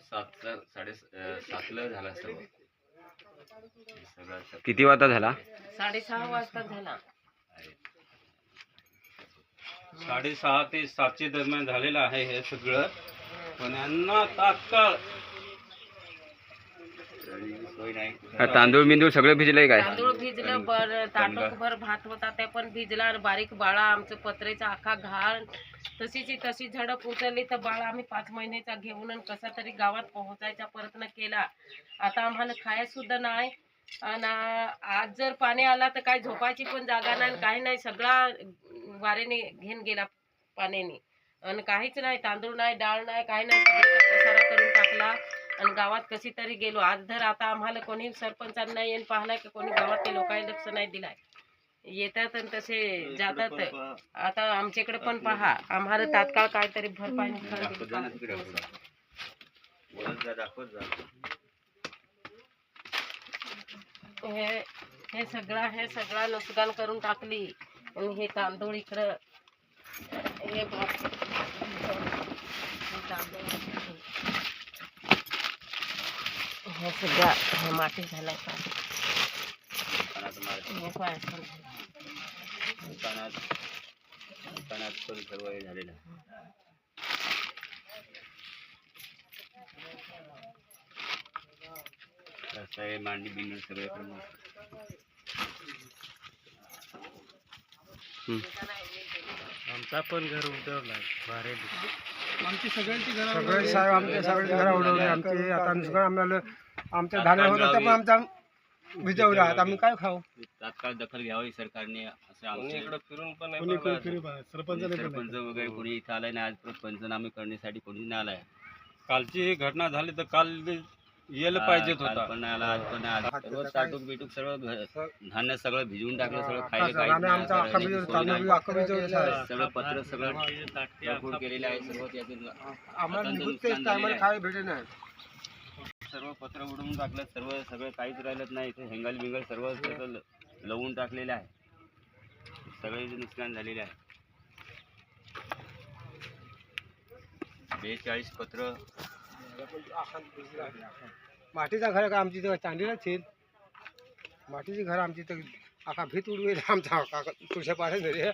सातला साडे अं, सातला झाला सर्व सगळं असं किती वाजता झाला? साडेसहा वाजता झाला. साडेसहा ते सातशे दरम्यान झालेलं आहे हे सगळं. पण यांना तात्काळ हा, तांदूळ बिंदूळ सगळं भिजलंय काय? तांदूळ भिजलं बर ताटोकभर भात होता ते पण भिजला आणि बारीक बाळा आमचं पत्रेचा आखा घाण. तशीची तशी झडप उचलली तर बाळा आम्ही पाच महिन्याचा घेऊन आणि कसा तरी गावात पोहोचायचा प्रयत्न केला. आता आम्हाला खायला सुद्धा नाही. आणि आज जर पाणी आला तर काय झोपायची पण जागा नाही आणि काही नाही. सगळा वाऱ्याने घेऊन गेला पाण्याने. आणि काहीच नाही तांदूळ नाही डाळ नाही काही नाही पसारा करून टाकला. आणि गावात कशी तरी गेलो. आज धर आता आम्हाला कोणी सरपंचांना नाही येऊन पाहलाय की? कोणी गावातले लोकांनी लक्ष नाही दिलाय. येतात आणि तसे जातात. आता आमच्याकडे पण पहा. आम्हाला तात्काळ काहीतरी भरपाई हे हे सगळं हे सगळं नुकसान करून टाकली. आणि हे तांदूळ इकडं हे भात हे तांदूळ हे सगळं हे माती झालाय का दुकानात माल हे पाय असं झालं. दुकानात दुकानात पण सर्व हे झालेलं आहे. कसं आहे मांडी बिंडी सगळे पण आमचा पण घर उतरला सगळे साहेब आमच्या सगळे घर उडवले आमचे आता नुसतं आम्हाला आमच्या धान्य होतं ते पण आमचा भिजवलं. आता आम्ही काय खाऊ? तात्काळ दखल घ्यावी सरकारने असं आमचे फिरून पण कोणी कोणी फिरी बा- सरपंच नाही सरपंच वगैरे कोणी इथं आलाय नाही. आज पंचनामे करण्यासाठी कोणी नाही आलाय. कालची ही घटना झाली तर काल यायला पाहिजेत होता. पण नाही आला. आज पण नाही आला सर्व साठूक बिटूक सर्व घ- धान्य सगळं भिजवून टाकलं सगळं खायला सगळं. काहीच आणि नाही, आमचा आता अख्खा राहण्याची भिजवलं, सोय तांदूळ नाही. अख्खं भिजवलं आहे. सगळं पत्र सगळं भरपूर केलेलं आहे सर्व त्यातून आम्हाला अत्यंत निघून नुकसान तेच टायमाला झालेलं खायला भेटे नाही. सर्व पत्र उडवून टाकलं सर्व सगळं काहीच राहिलं नाही. इथे हेंगल बिंगल सर्व सगळं ल- लवून टाकलेलं आहे. सगळे नुकसान झालेले आहे. बेचाळीस पत्र मातीचा घर का आमची तर चांदीलाच येईल. मातीची घर आमची तर आखा भीत उडवेल आमचा तुळशा पाहिजे